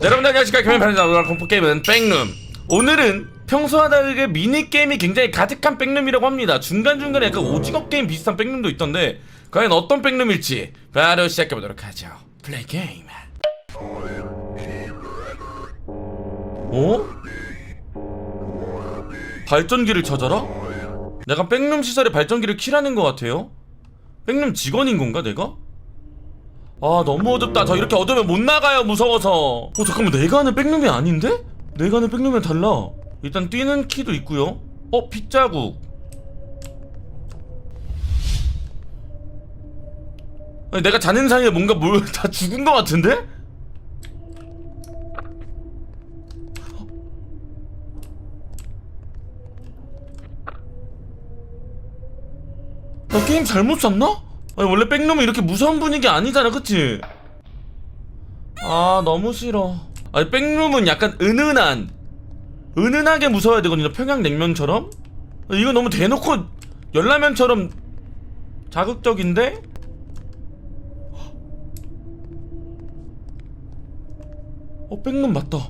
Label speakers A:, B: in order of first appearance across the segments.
A: 여러분 안녕하십니까 김현입니다 오늘 공포게임은 백룸 오늘은 평소와 다르게 미니게임이 굉장히 가득한 백룸이라고 합니다 중간중간에 약간 오징어 게임 비슷한 백룸도 있던데 과연 어떤 백룸일지 바로 시작해보도록 하죠 플레이 게임 어? 발전기를 찾아라? 내가 백룸 시설에 발전기를 키라는 것 같아요? 백룸 직원인 건가 내가? 아 너무 어둡다 저 이렇게 어두면 못 나가요 무서워서 어 잠깐만 내가 아는 백룸이 아닌데? 내가 아는 백룸이 랑 달라 일단 뛰는 키도 있고요 어 빗자국 아니, 내가 자는 사이에 뭔가 뭘 다 죽은 것 같은데? 나 게임 잘못 샀나? 아니 원래 백룸은 이렇게 무서운 분위기 아니잖아 그치? 아 너무 싫어 아니 백룸은 약간 은은한 은은하게 무서워야 되거든요 평양냉면처럼? 이거 너무 대놓고 열라면처럼 자극적인데? 어 백룸 맞다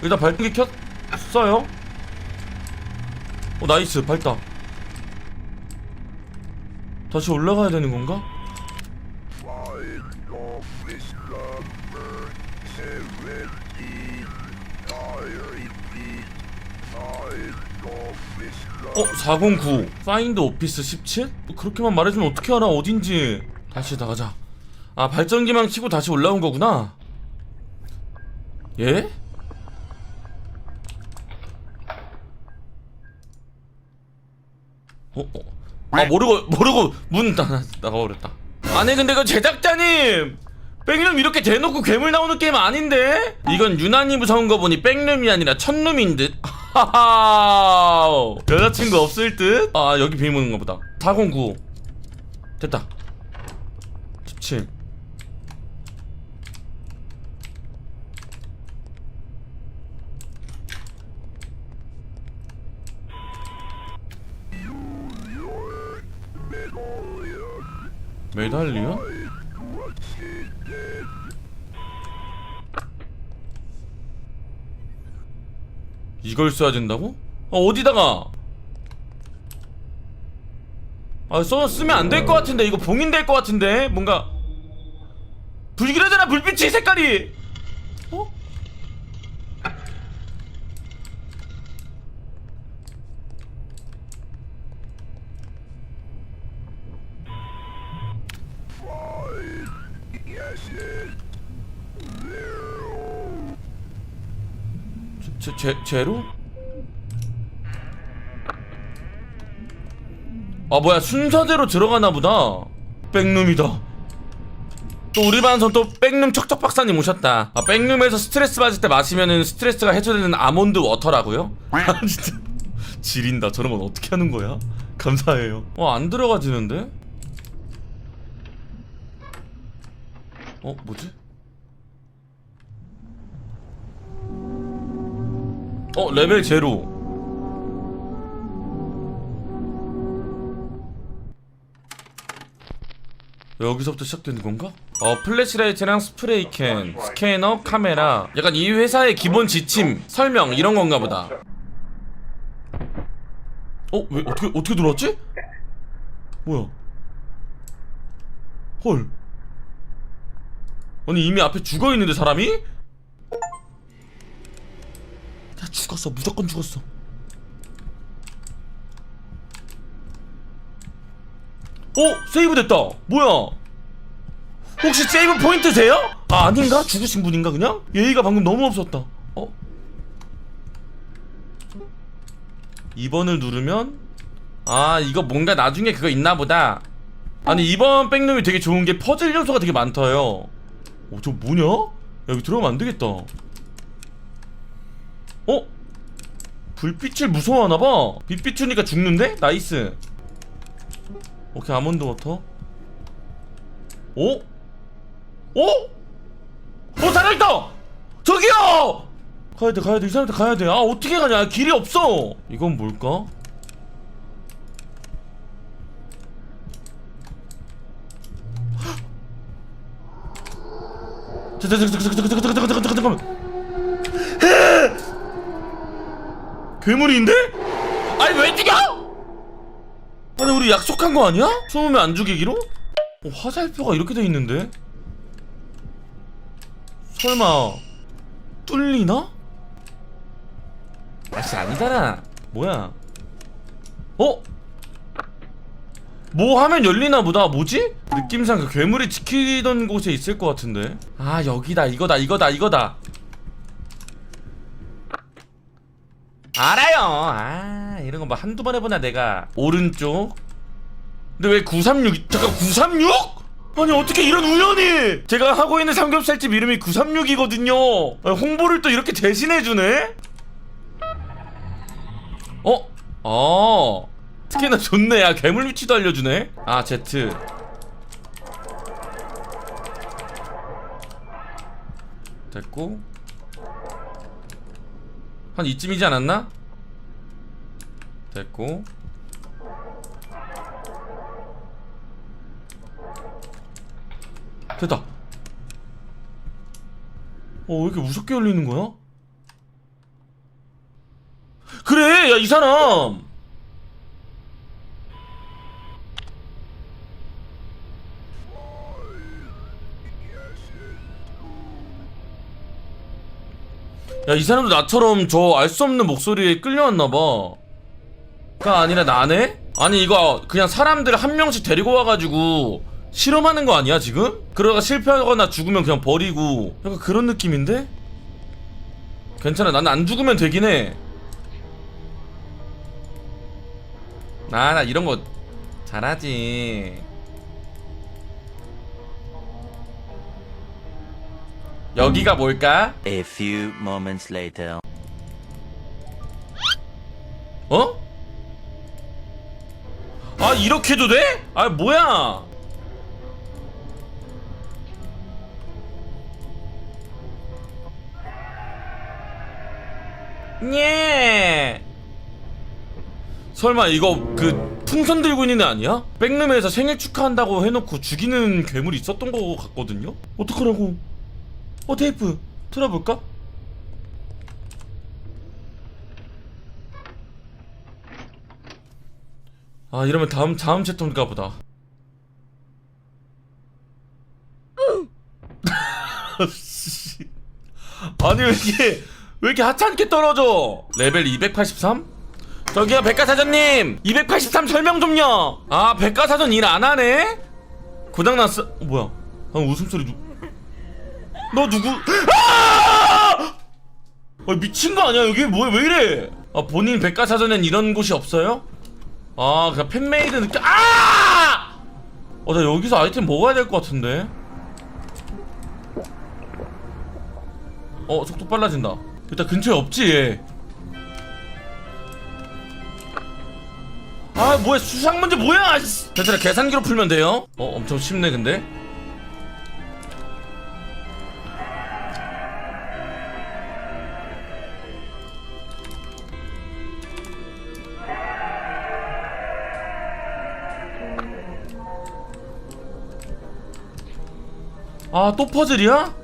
A: 일단 발등기 켰어요 어 나이스 밝다 다시 올라가야 되는 건가? 어? 409 파인드 오피스 17? 그렇게만 말해주면 어떻게 알아 어딘지 다시 나가자 아 발전기만 키고 다시 올라온 거구나 예? 어? 어. 아 모르고 모르고 문 나, 나가버렸다 아니 근데 그 제작자님 백룸 이렇게 대놓고 괴물 나오는 게임 아닌데? 이건 유난히 무서운 거 보니 백룸이 아니라 천룸인 듯? 하하 여자친구 없을 듯? 아 여기 비밀문인가 보다 409 됐다 메달리아? 이걸 써야 된다고? 아, 어디다가? 아, 써, 쓰면 안 될 것 같은데. 이거 봉인될 것 같은데. 뭔가. 불길하잖아, 불빛이 색깔이! 제, 죄로? 아 뭐야 순서대로 들어가나 보다 백룸이다 또 우리 반선 또 백룸 척척박사님 오셨다 아 백룸에서 스트레스 받을 때 마시면은 스트레스가 해소되는 아몬드 워터라고요? 아 진짜 지린다 저런 건 어떻게 하는 거야? 감사해요 어 안 들어가지는데? 어 뭐지? 어 레벨 제로 여기서부터 시작되는 건가? 어 플래시라이트랑 스프레이캔 스캐너 카메라 약간 이 회사의 기본 지침 설명 이런 건가 보다 어? 왜 어떻게 어떻게 들어왔지? 뭐야 헐 아니 이미 앞에 죽어있는데 사람이? 죽었어 무조건 죽었어 어? 세이브 됐다 뭐야 혹시 세이브 포인트 세요? 아 아닌가? 죽으신 분인가 그냥? 예의가 방금 너무 없었다 어? 2번을 누르면 아 이거 뭔가 나중에 그거 있나보다 아니 이번 백놈이 되게 좋은게 퍼즐 요소가 되게 많다요 어, 저 뭐냐? 여기 들어가면 안되겠다 어? 불빛을 무서워하나봐 빛 비추니까 죽는데? 나이스 오케이 아몬드 워터 오? 오? 어 살아있다! 저기요! 가야돼 가야돼 이 사람한테 가야돼 아 어떻게 가냐 길이 없어 이건 뭘까? 잠깐만 괴물인데? 아니 왜 죽여? 아니 우리 약속한 거 아니야? 숨으면 안 죽이기로? 어, 화살표가 이렇게 돼 있는데? 설마 뚫리나? 아씨 아니잖아 뭐야 어? 뭐 하면 열리나 보다 뭐지? 느낌상 그 괴물이 지키던 곳에 있을 것 같은데 아 여기다 이거다 이거다 이거다 알아요. 아, 이런 거 뭐 한두 번 해보나 내가. 오른쪽. 근데 왜 936? 잠깐 936? 아니 어떻게 이런 우연히 제가 하고 있는 삼겹살집 이름이 936이거든요 아, 홍보를 또 이렇게 대신해주네 어? 어 특히나 좋네 야 아, 괴물 위치도 알려주네 아 Z 됐고 한 이쯤이지 않았나? 됐고 됐다 어 왜 이렇게 무섭게 열리는 거야? 그래 야 이 사람 야이 사람도 나처럼 저 알 수 없는 목소리에 끌려왔나봐 가 아니라 나네? 아니 이거 그냥 사람들 한 명씩 데리고 와가지고 실험하는 거 아니야 지금? 그러다가 실패하거나 죽으면 그냥 버리고 약간 그런 느낌인데? 괜찮아 나는 안 죽으면 되긴 해 아, 나 이런 거 잘하지 여기가 뭘까? A few moments later. 어? 아 이렇게도 돼? 아 뭐야? 예. 설마 이거 그 풍선 들고 있는 애 아니야? 백룸에서 생일 축하한다고 해놓고 죽이는 괴물이 있었던 거 같거든요? 어떡하라고 어 테이프 틀어볼까? 아 이러면 다음 다음 채통가 보다. 아니 왜 이렇게 왜 이렇게 하찮게 떨어져? 레벨 283? 저기요 백과사전님 283 설명 좀요. 아 백과사전 일 안 하네? 고장났어. 어, 뭐야? 방금 아, 웃음소리 누. 너 누구? 아! 아, 미친 거 아니야 여기 뭐야왜 이래? 아 본인 백과사전엔 이런 곳이 없어요? 아 그냥 팬메이드 느낌. 아! 어나 여기서 아이템 먹어야 될 것 같은데. 어 속도 빨라진다. 일단 근처에 없지 얘. 아 뭐야 수상 문제 뭐야? 대체로 계산기로 풀면 돼요. 어 엄청 쉽네 근데. 아또 퍼즐이야?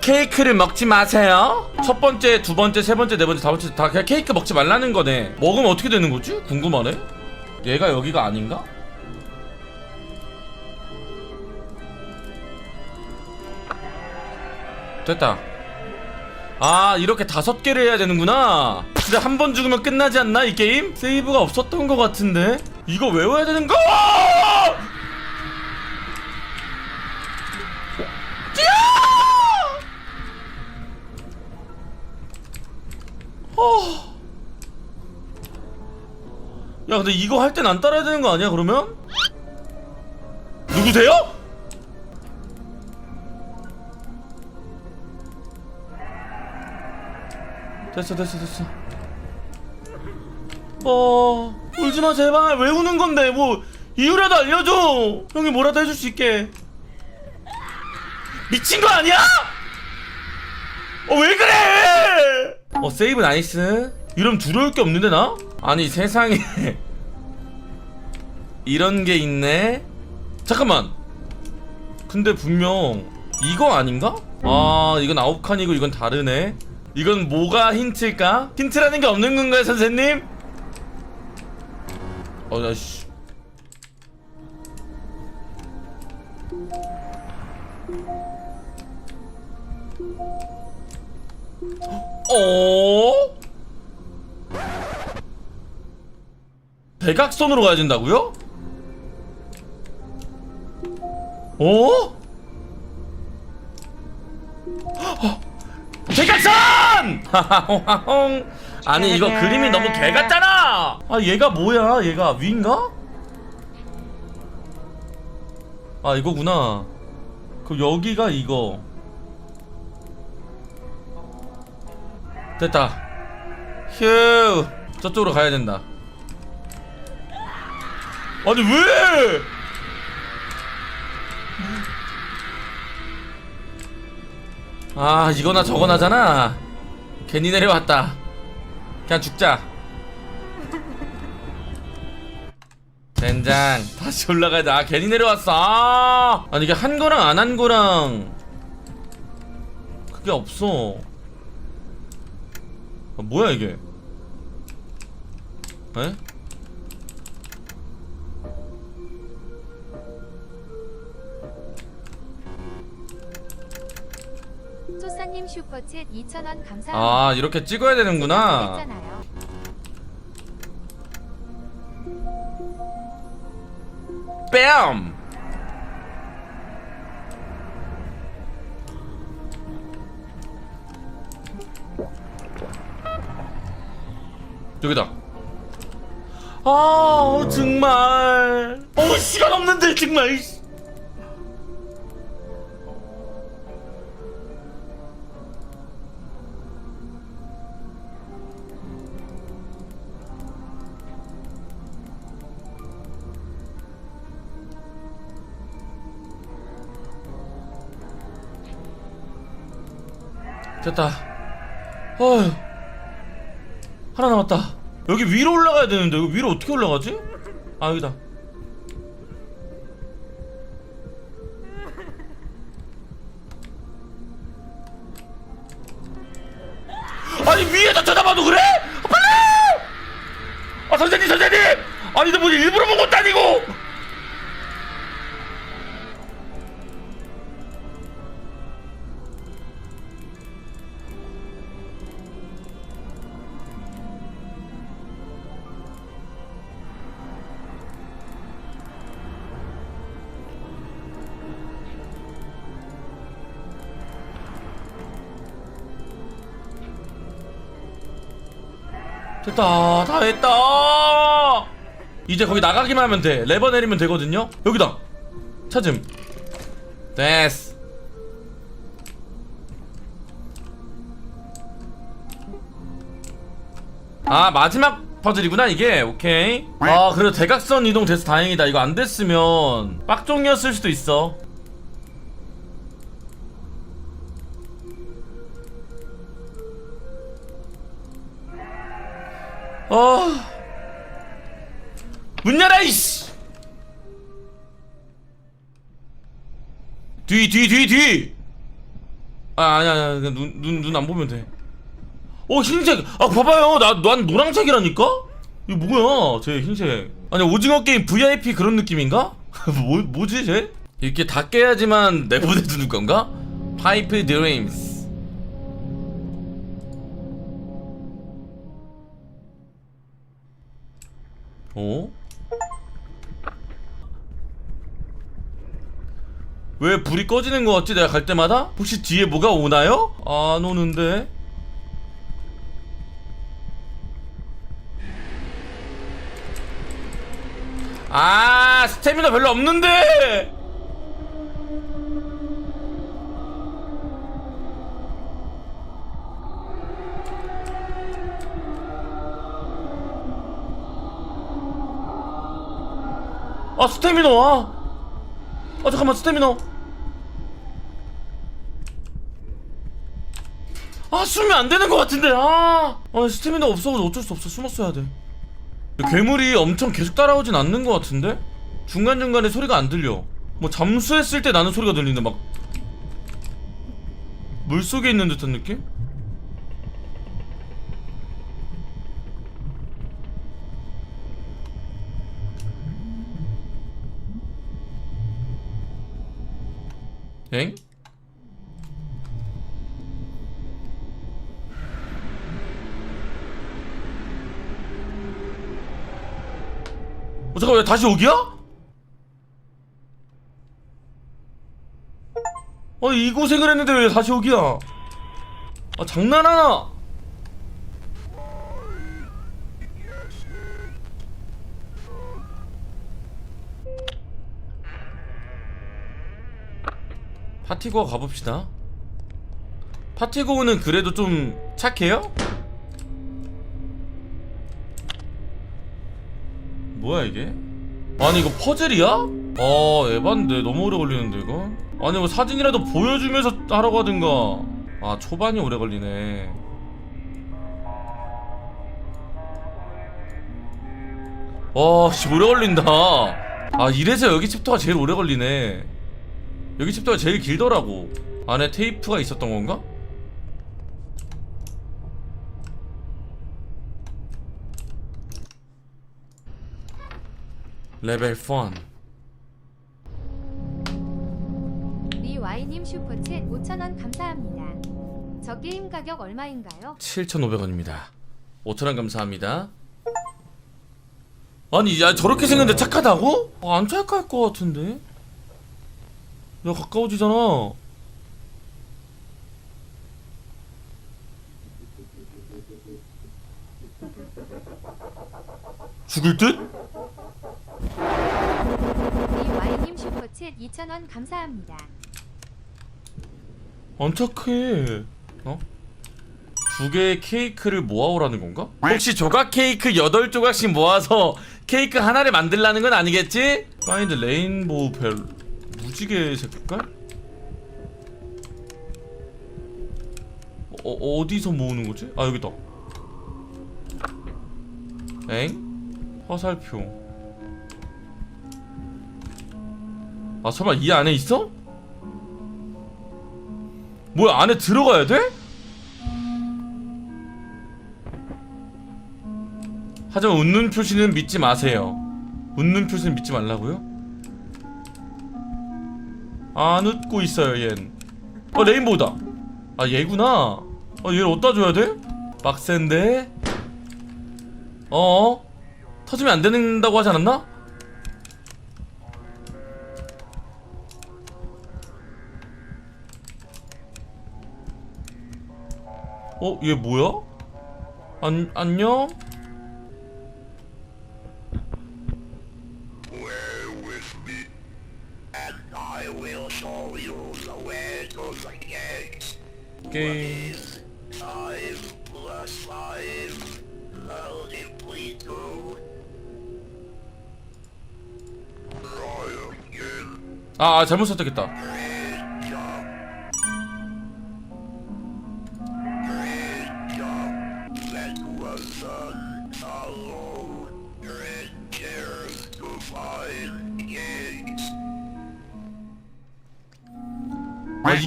A: 케이크를 먹지 마세요 첫 번째, 두 번째, 세 번째, 네 번째, 다섯 번째 다 그냥 케이크 먹지 말라는 거네 먹으면 어떻게 되는 거지? 궁금하네 얘가 여기가 아닌가? 됐다 아 이렇게 다섯 개를 해야 되는구나 진짜 한번 죽으면 끝나지 않나 이 게임? 세이브가 없었던 것 같은데 이거 외워야 되는 거! 어. 야 근데 이거 할 땐 안 따라야 되는 거 아니야 그러면? 누구세요? 됐어 됐어 됐어 어... 울지마 제발 왜 우는 건데 뭐 이유라도 알려줘 형이 뭐라도 해줄 수 있게 미친 거 아니야? 어왜 그래 어 세이브 나이스 이름 두려울 게 없는데 나? 아니 세상에 이런 게 있네 잠깐만 근데 분명 이거 아닌가? 아 이건 아홉 칸이고 이건 다르네 이건 뭐가 힌트일까? 힌트라는 게 없는 건가요 선생님? 어나 씨. 어? 어? 대각선으로 가야 된다고요? 어? 대각선! 아니 이거 그림이 너무 개 같잖아. 아 얘가 뭐야? 얘가 위인가? 아 이거구나. 그 여기가 이거. 됐다 휴 저쪽으로 가야 된다 아니 왜 아, 이거나 저거나잖아. 괜히 내려왔다. 그냥 죽자. 된장. 다시 올라가야 돼. 아, 괜히 내려왔어. 아! 아니, 이게 한 거랑 안 한 거랑. 그게 없어. 아, 뭐야 이게? 에? 초사님 슈퍼챗 2,000원 감사합니다. 아 이렇게 찍어야 되는구나. 뺨! 여기다 아 어, 정말 어 시간 없는데 정말 됐다 어휴 하나 남았다 여기 위로 올라가야 되는데 여기 위로 어떻게 올라가지? 아 여기다 됐다 다 했다 이제 거기 나가기만 하면 돼 레버 내리면 되거든요 여기다 찾음 됐스 아 마지막 퍼즐이구나 이게 오케이 아 그래도 대각선 이동 돼서 다행이다 이거 안 됐으면 빡종이었을 수도 있어 어. 문 열어 이씨. 뒤 뒤 뒤 뒤, 아 아니야 아니야 눈눈 눈 안 보면 돼. 어 흰색. 아 봐봐요 나 난 노란색이라니까. 이거 뭐야 제 흰색. 아니 오징어 게임 VIP 그런 느낌인가? 뭐 뭐지 쟤? 이렇게 다 깨야지만 내보내주는 건가? 파이프 드림스. 어? 왜 불이 꺼지는 것 같지? 내가 갈 때마다? 혹시 뒤에 뭐가 오나요? 안 오는데? 아 스태미나 별로 없는데 아 스태미너 아, 아 잠깐만 스태미너 아 숨이 안 되는 것 같은데 아, 아 스태미너 없어서 어쩔 수 없어 숨었어야 돼 괴물이 엄청 계속 따라오진 않는 것 같은데 중간중간에 소리가 안 들려 뭐 잠수했을 때 나는 소리가 들리는데 막 물속에 있는 듯한 느낌? 엥? 어, 잠깐만 다시 여기야? 어이 고생을 했는데 왜 다시 여기야? 아 장난하나? 파티고 가봅시다 파티고는 그래도 좀 착해요? 뭐야 이게? 아니 이거 퍼즐이야? 아 에반데 너무 오래 걸리는데 이거? 아니 뭐 사진이라도 보여주면서 하라고 하든가 아 초반이 오래 걸리네 와씨 아, 오래 걸린다 아 이래서 여기 챕터가 제일 오래 걸리네 여기 챕터가 제일 길더라고 안에 테이프가 있었던 건가? 레벨 1 리와이님 슈퍼챗 5,000원 감사합니다 저 게임 가격 얼마인가요? 7,500원입니다 5,000원 감사합니다 아니 야 저렇게 생겼는데 착하다고? 어, 안 착할 것 같은데 야 가까워지잖아 죽을 듯? DY님 슈퍼챗 2,000원 감사합니다. 안 착해 어? 두 개의 케이크를 모아오라는 건가? 혹시 조각 케이크 8조각씩 모아서 케이크 하나를 만들라는 건 아니겠지? 파인드 레인보우 벨 무지개 색깔? 어, 어, 어디서 모으는 거지? 아 여기다 엥? 화살표 아 설마 이 안에 있어? 뭐야 안에 들어가야 돼? 하지만 웃는 표시는 믿지 마세요 웃는 표시는 믿지 말라고요? 안 웃고 있어요 얜. 어 레인보우다. 아 얘구나. 어 얘를 어디다 줘야 돼? 빡센데. 어, 어? 터지면 안 된다고 하지 않았나? 어? 얘 뭐야? 안, 안녕? 게임 아, 아 잘못 선택했다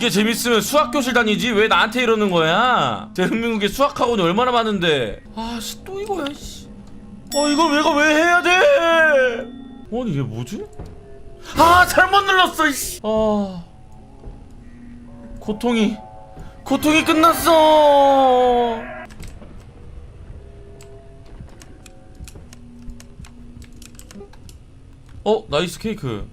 A: 이게 재밌으면 수학교실 다니지 왜 나한테 이러는 거야 대한민국에 수학학원이 얼마나 많은데 아씨 또 이거야 씨. 어 이걸 내가 왜 해야 돼 아니 얘 뭐지? 아 잘못 눌렀어 씨. 아 고통이 고통이 끝났어 어 나이스 케이크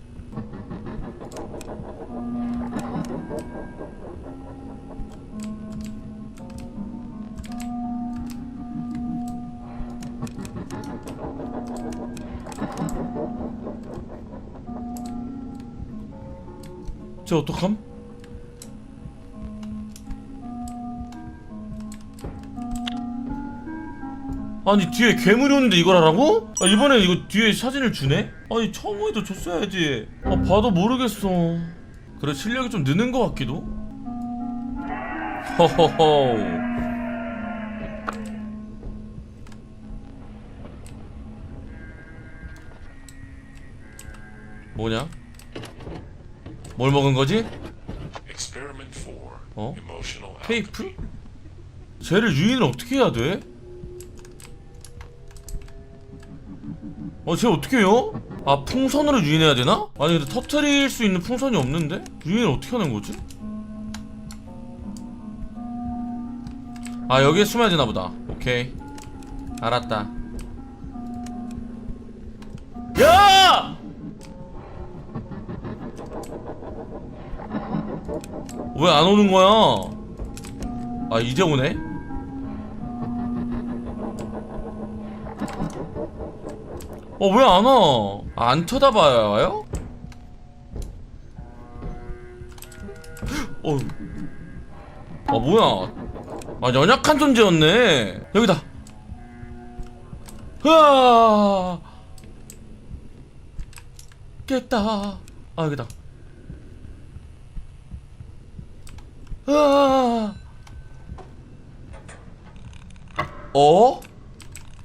A: 저 어떡함? 아니 뒤에 괴물이 오는데 이걸 하라고? 아이번에 이거 뒤에 사진을 주네? 아니 처음에도 줬어야지 아 봐도 모르겠어 그래 실력이 좀 느는 것 같기도 허허허 뭐냐? 뭘 먹은 거지? 어? 테이프? 쟤를 유인을 어떻게 해야 돼? 어, 쟤 어떻게 해요? 아, 풍선으로 유인해야 되나? 아니, 근데 터트릴 수 있는 풍선이 없는데? 유인을 어떻게 하는 거지? 아, 여기에 숨어야 되나 보다. 오케이. 알았다. 왜안 오는 거야? 아 이제 오네? 어왜 안 와? 아, 안 쳐다봐요? 어, 아 뭐야? 아 연약한 존재였네. 여기다. 으아! 깼다. 아 여기다. 아. 어?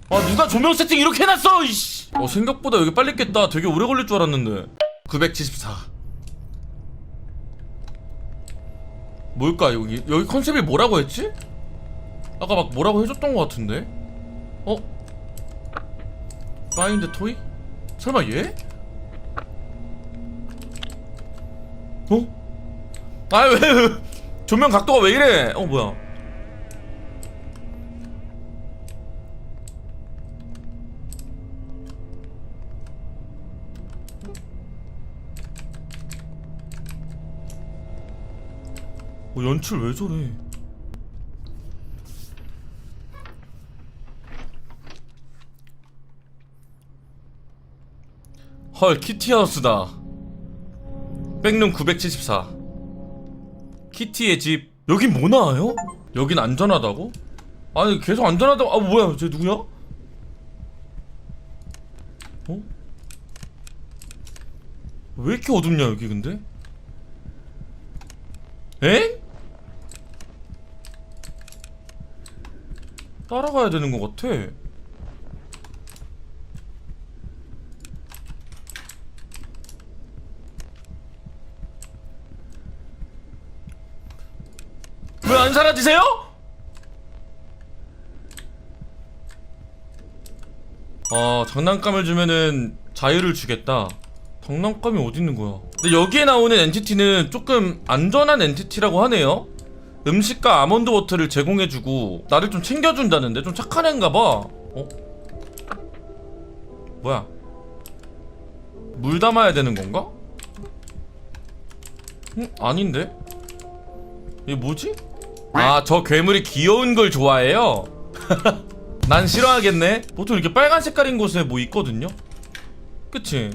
A: 아 누가 조명 세팅 이렇게 해놨어 이씨. 어 생각보다 여기 빨리 깼다 되게 오래 걸릴 줄 알았는데 974 뭘까 여기 여기 컨셉이 뭐라고 했지? 아까 막 뭐라고 해줬던 것 같은데 어? 파인드 토이? 설마 얘? 어? 아왜 조명 각도가 왜 이래? 어 뭐야? 어, 연출 왜 저래? 헐 키티하우스다 백룸 974 키티의 집 여긴 뭐 나와요? 여긴 안전하다고? 아니 계속 안전하다고 아 뭐야 쟤 누구냐? 어? 왜 이렇게 어둡냐 여기 근데? 엥? 따라가야 되는 것 같아 왜안 사라지세요? 아 장난감을 주면은 자유를 주겠다 장난감이 어디 있는 거야 근데 여기에 나오는 엔티티는 조금 안전한 엔티티라고 하네요 음식과 아몬드 워터를 제공해주고 나를 좀 챙겨준다는데 좀 착한 애인가 봐 어? 뭐야 물 담아야 되는 건가? 응? 아닌데? 이게 뭐지? 아, 저 괴물이 귀여운 걸 좋아해요? 난 싫어하겠네. 보통 이렇게 빨간 색깔인 곳에 뭐 있거든요? 그치?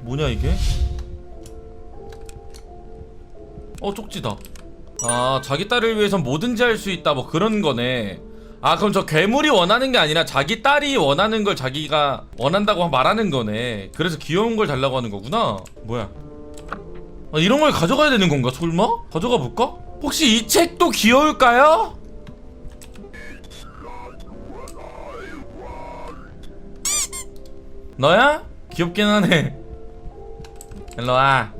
A: 뭐냐, 이게? 어, 쪽지다. 아, 자기 딸을 위해선 뭐든지 할 수 있다. 뭐 그런 거네. 아, 그럼 저 괴물이 원하는 게 아니라 자기 딸이 원하는 걸 자기가 원한다고 말하는 거네. 그래서 귀여운 걸 달라고 하는 거구나. 뭐야. 아, 이런 걸 가져가야 되는 건가? 설마? 가져가 볼까? 혹시 이 책도 귀여울까요? 너야? 귀엽긴 하네 일로와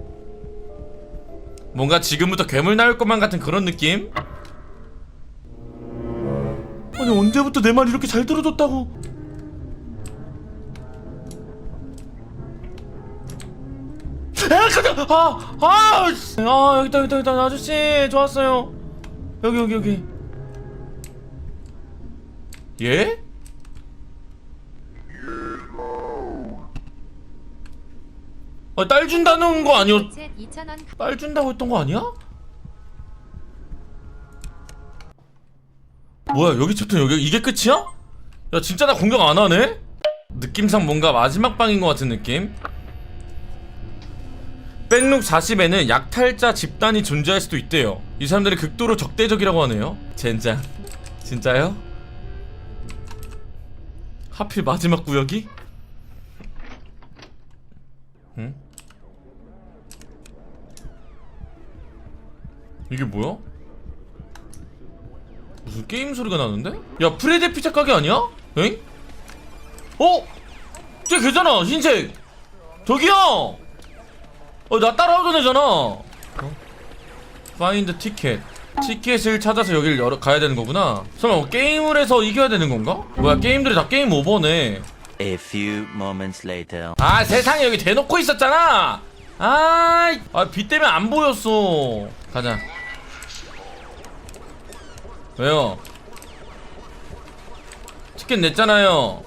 A: 뭔가 지금부터 괴물 나올 것만 같은 그런 느낌? 아니 언제부터 내 말 이렇게 잘 들어줬다고 아아 아, 아, 아 여기다 있여기있다 아저씨 좋았어요 여기 여기 여기 예? 아, 딸 준다는 거아니야딸 준다고 했던 거 아니야? 뭐야 여기 챕터 여기 이게 끝이야? 야 진짜 나 공격 안 하네? 느낌상 뭔가 마지막 방인 것 같은 느낌? 백룩 40에는 약탈자 집단이 존재할 수도 있대요 이 사람들이 극도로 적대적이라고 하네요 젠장 진짜요? 하필 마지막 구역이? 응? 이게 뭐야? 무슨 게임 소리가 나는데? 야 프레데 피자 가게 아니야? 엥? 어? 쟤괜찮아 흰색 저기요! 어나 따라오던 애잖아 파인드 티켓 티켓을 찾아서 여길 열어, 가야 되는 거구나 설마 뭐 게임을 해서 이겨야 되는 건가? 뭐야 게임들이 다 게임 오버네 A few moments later. 아 세상에 여기 대놓고 있었잖아 아이 아비 때문에 안 보였어 가자 왜요? 티켓 냈잖아요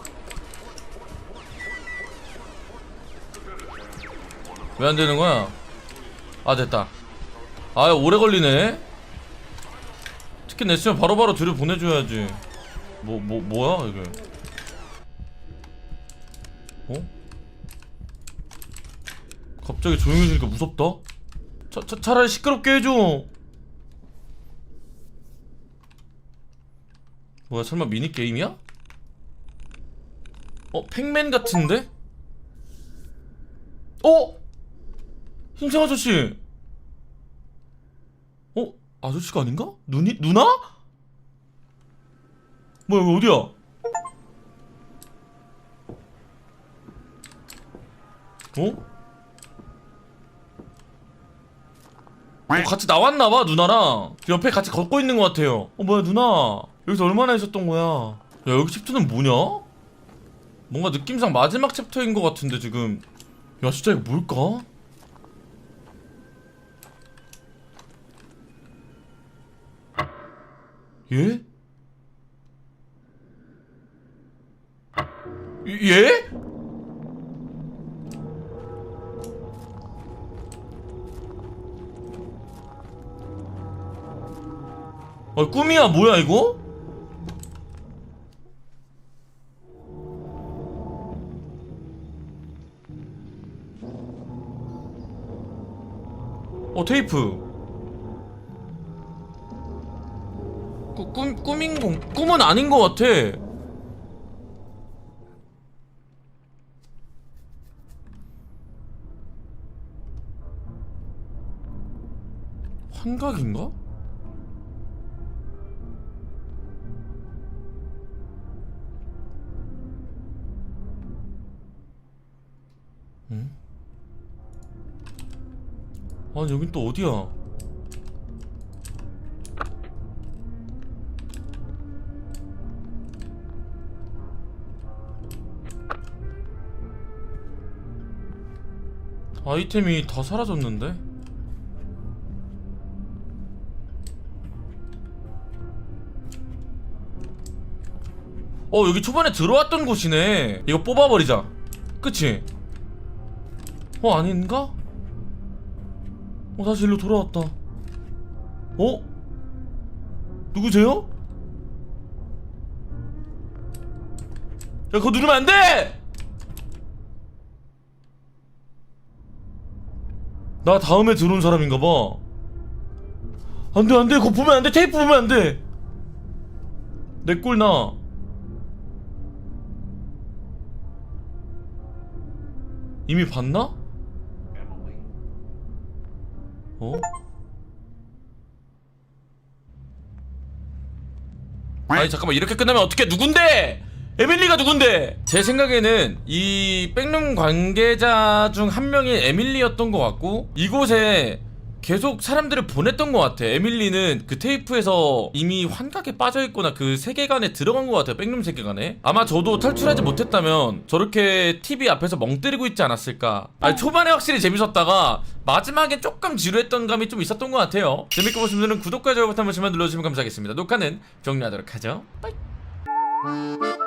A: 왜안 되는 거야? 아 됐다. 아 오래 걸리네. 특히 냈으면 바로바로 들여 보내줘야지. 뭐뭐 뭐, 뭐 야 이게? 어? 갑자기 조용해지니까 무섭다. 차, 차 차라리 시끄럽게 해줘. 뭐야 설마 미니 게임이야? 어 팩맨 같은데? 어? 흰색 아저씨 어? 아저씨가 아닌가? 누이 누나? 뭐야 이거 어디야? 어? 어, 같이 나왔나봐 누나랑 옆에 같이 걷고 있는 것 같아요 어 뭐야 누나 여기서 얼마나 있었던 거야 야 여기 챕터는 뭐냐? 뭔가 느낌상 마지막 챕터인 것 같은데 지금 야 진짜 이거 뭘까? 예? 예? 어, 꿈이야 뭐야 이거? 어 테이프 꾸, 꿈, 꿈인 공, 꿈은 아닌 것 같아. 환각인가? 응? 아니 여긴 또 어디야? 아이템이 다 사라졌는데? 어 여기 초반에 들어왔던 곳이네 이거 뽑아버리자 그치? 어 아닌가? 어 다시 일로 돌아왔다 어? 누구세요? 야 그거 누르면 안돼! 나 다음에 들어온 사람인가 봐. 안 돼, 안 돼. 그거 보면 안 돼. 테이프 보면 안 돼. 내 꼴 나. 이미 봤나? 어? 아니 잠깐만 이렇게 끝나면 어떻게 누군데? 에밀리가 누군데? 제 생각에는 이 백룸 관계자 중 한 명이 에밀리였던 것 같고 이곳에 계속 사람들을 보냈던 것 같아. 에밀리는 그 테이프에서 이미 환각에 빠져있거나 그 세계관에 들어간 것 같아요. 백룸 세계관에. 아마 저도 탈출하지 못했다면 저렇게 TV 앞에서 멍 때리고 있지 않았을까. 아니, 초반에 확실히 재밌었다가 마지막에 조금 지루했던 감이 좀 있었던 것 같아요. 재밌게 보신 분들은 구독과 좋아요 버튼 한 번씩만 눌러주시면 감사하겠습니다. 녹화는 종료하도록 하죠. 빠이.